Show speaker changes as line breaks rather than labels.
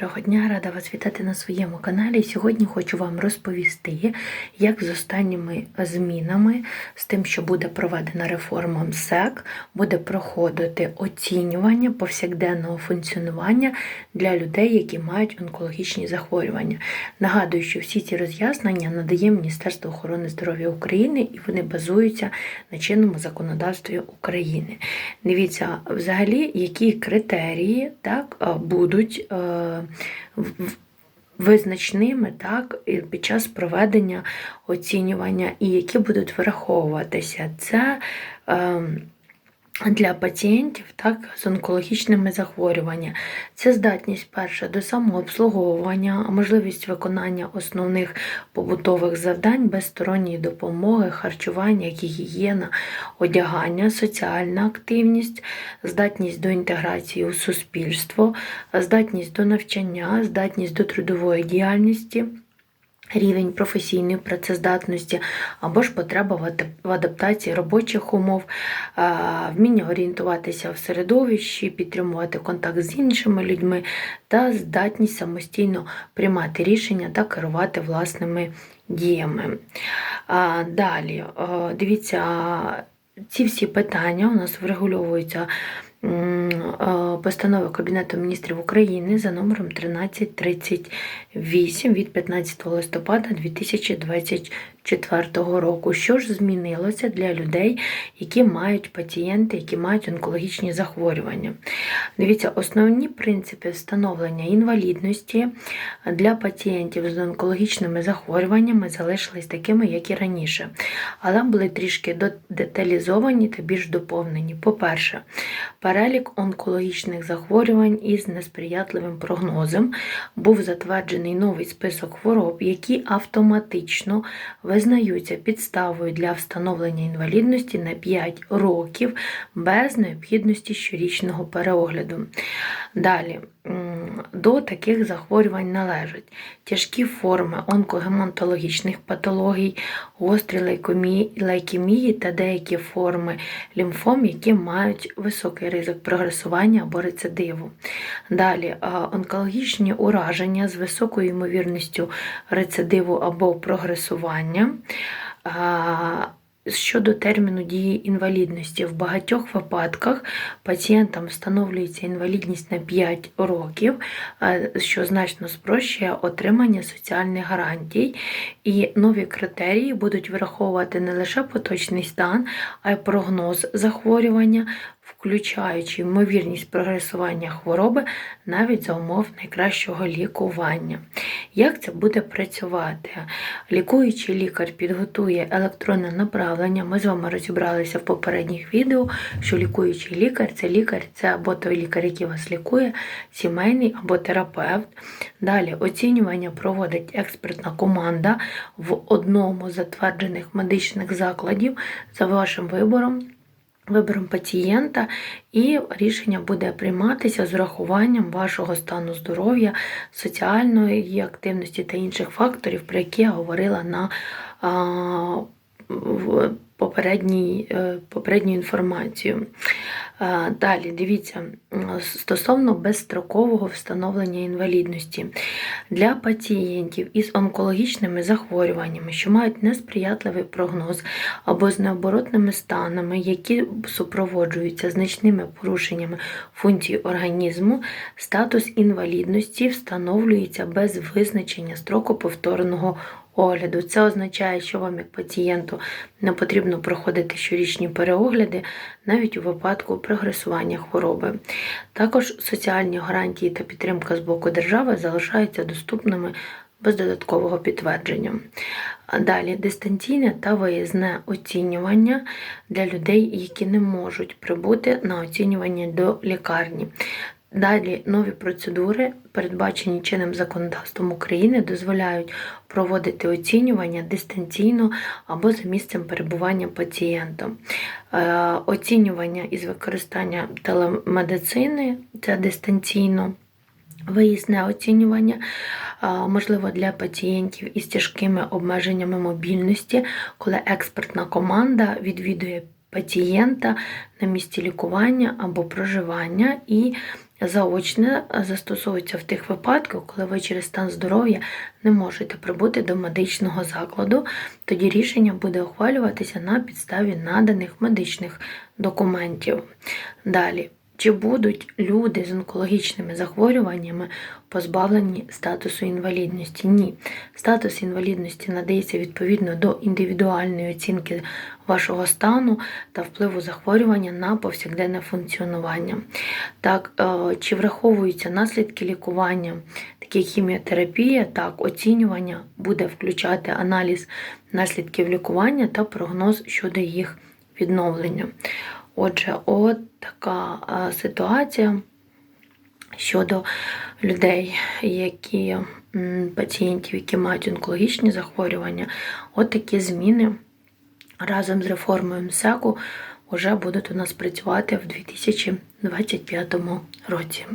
Доброго дня, рада вас вітати на своєму каналі. Сьогодні хочу вам розповісти, як з останніми змінами, з тим, що буде проведена реформа МСЕК, буде проходити оцінювання повсякденного функціонування для людей, які мають онкологічні захворювання. Нагадую, що всі ці роз'яснення надає Міністерство охорони здоров'я України і вони базуються на чинному законодавстві України. Дивіться, взагалі, які критерії так, е, будуть. Визначними так під час проведення оцінювання, і які будуть враховуватися. Це ем, для пацієнтів так, з онкологічними захворюваннями. Це здатність перша до самообслуговування, можливість виконання основних побутових завдань без сторонньої допомоги, харчування, гігієна, одягання, соціальна активність, здатність до інтеграції у суспільство, здатність до навчання, здатність до трудової діяльності. Рівень професійної працездатності або ж потреба в адаптації робочих умов, вміння орієнтуватися в середовищі, підтримувати контакт з іншими людьми та здатність самостійно приймати рішення та керувати власними діями. Далі, дивіться, ці всі питання у нас врегульовуються е, Кабінету міністрів України за номером 1338 від 15 листопада 2024 року. Що ж змінилося для людей, які мають пацієнти, які мають онкологічні захворювання? Дивіться, основні принципи встановлення інвалідності для пацієнтів з онкологічними захворюваннями залишились такими, як і раніше, але були трішки деталізовані та більш доповнені. По-перше, перелік онкологічних захворювань із несприятливим прогнозом був затверджений новий список хвороб, які автоматично визнаються підставою для встановлення інвалідності на 5 років без необхідності щорічного переогляду. Далі, до таких захворювань належать тяжкі форми онкогематологічних патологій, гострі лейкемії, лейкемії та деякі форми лімфом, які мають високий ризик прогресування або рецидиву. Далі, онкологічні ураження з високою ймовірністю рецидиву або прогресування. Щодо терміну дії інвалідності, в багатьох випадках пацієнтам встановлюється інвалідність на 5 років, що значно спрощує отримання соціальних гарантій. І нові критерії будуть враховувати не лише поточний стан, а й прогноз захворювання, включаючи ймовірність прогресування хвороби навіть за умов найкращого лікування. Як це буде працювати? Лікуючий лікар підготує електронне направлення. Ми з вами розібралися в попередніх відео, що лікуючий лікар це лікар, це або той лікар, який вас лікує, сімейний або терапевт. Далі оцінювання проводить експертна команда в одному з затверджених медичних закладів за вашим вибором. Вибором пацієнта, і рішення буде прийматися з урахуванням вашого стану здоров'я, соціальної активності та інших факторів, про які я говорила на е, попередню інформацію. Далі дивіться, стосовно безстрокового встановлення інвалідності для пацієнтів із онкологічними захворюваннями, що мають несприятливий прогноз або з необоротними станами, які супроводжуються значними порушеннями функцій організму, статус інвалідності встановлюється без визначення строку повторного огляду. Це означає, що вам, як пацієнту, не потрібно проходити щорічні переогляди навіть у випадку прогресування хвороби. Також соціальні гарантії та підтримка з боку держави залишаються доступними без додаткового підтвердження. Далі дистанційне та виїзне оцінювання для людей, які не можуть прибути на оцінювання до лікарні. Далі нові процедури, передбачені чинним законодавством України, дозволяють проводити оцінювання дистанційно або за місцем перебування пацієнта. Е, Оцінювання із використання телемедицини це дистанційно. Виїзне оцінювання можливо для пацієнтів із тяжкими обмеженнями мобільності, коли експертна команда відвідує пацієнта на місці лікування або проживання і заочне застосовується в тих випадках, коли ви через стан здоров'я не можете прибути до медичного закладу, тоді рішення буде ухвалюватися на підставі наданих медичних документів. Далі. Чи будуть люди з онкологічними захворюваннями позбавлені статусу інвалідності? Ні. Статус інвалідності надається відповідно до індивідуальної оцінки вашого стану та впливу захворювання на повсякденне функціонування. Так, е, чи враховуються наслідки лікування, такі як хіміотерапія, так, оцінювання буде включати аналіз наслідків лікування та прогноз щодо їх відновлення. Отже, от така ситуація щодо людей, які пацієнтів, які мають онкологічні захворювання, от такі зміни разом з реформою МСЕКу вже будуть у нас працювати в 2025 році.